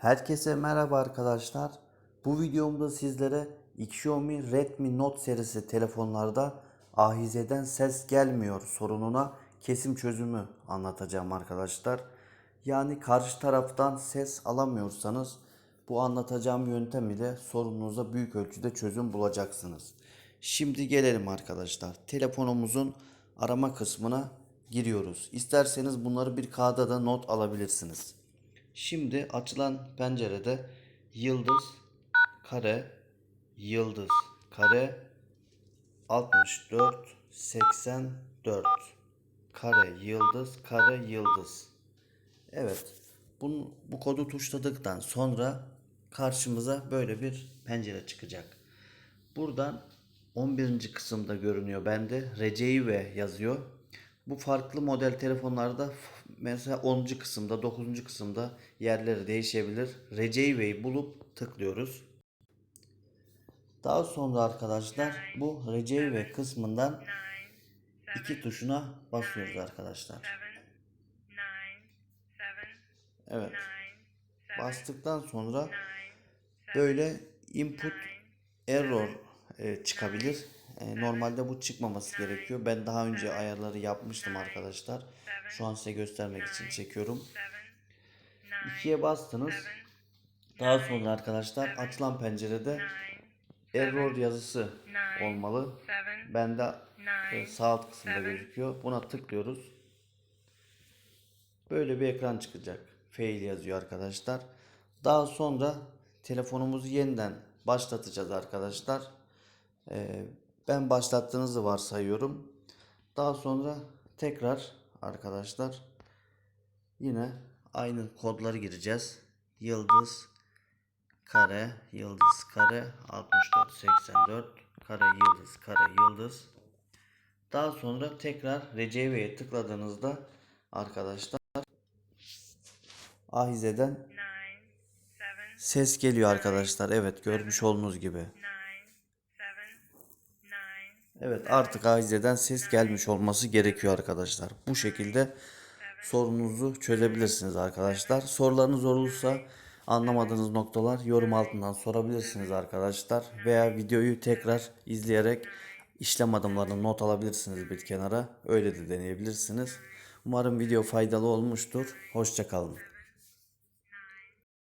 Herkese merhaba arkadaşlar. Bu videomda sizlere Xiaomi Redmi Note serisi telefonlarda ahizeden ses gelmiyor sorununa kesim çözümü anlatacağım arkadaşlar. Yani karşı taraftan ses alamıyorsanız bu anlatacağım yöntem ile sorununuza büyük ölçüde çözüm bulacaksınız. Şimdi gelelim arkadaşlar. Telefonumuzun arama kısmına giriyoruz. İsterseniz bunları bir kağıda da not alabilirsiniz. Şimdi açılan pencerede yıldız, kare, yıldız, kare, 64, 84, kare, yıldız, kare, yıldız. Evet, bunu, bu kodu tuşladıktan sonra karşımıza böyle bir pencere çıkacak. Buradan 11. kısımda görünüyor bende. Receive yazıyor. Bu farklı model telefonlarda mesela 10. kısımda 9. kısımda yerleri değişebilir. Receive'yi bulup tıklıyoruz. Daha sonra arkadaşlar bu Receive kısmından iki tuşuna basıyoruz arkadaşlar. Evet. Bastıktan sonra böyle input error e, çıkabilir. E, normalde bu çıkmaması gerekiyor. Ben daha önce ayarları yapmıştım arkadaşlar. Şu an size göstermek için çekiyorum. 2'ye bastınız. Daha sonra arkadaşlar açılan pencerede error yazısı olmalı. Bende e, sağ alt kısımda gözüküyor. Buna tıklıyoruz. Böyle bir ekran çıkacak. Fail yazıyor arkadaşlar. Daha sonra telefonumuzu yeniden başlatacağız arkadaşlar. Ee, ben başlattığınızı varsayıyorum. Daha sonra tekrar arkadaşlar yine aynı kodları gireceğiz. Yıldız kare yıldız kare 64 84 kare yıldız kare yıldız daha sonra tekrar Receve'ye tıkladığınızda arkadaşlar ahizeden ses geliyor arkadaşlar. Evet görmüş olduğunuz gibi. Evet artık ahizeden ses gelmiş olması gerekiyor arkadaşlar. Bu şekilde sorununuzu çözebilirsiniz arkadaşlar. Sorularınız olursa anlamadığınız noktalar yorum altından sorabilirsiniz arkadaşlar. Veya videoyu tekrar izleyerek işlem adımlarını not alabilirsiniz bir kenara. Öyle de deneyebilirsiniz. Umarım video faydalı olmuştur. Hoşçakalın.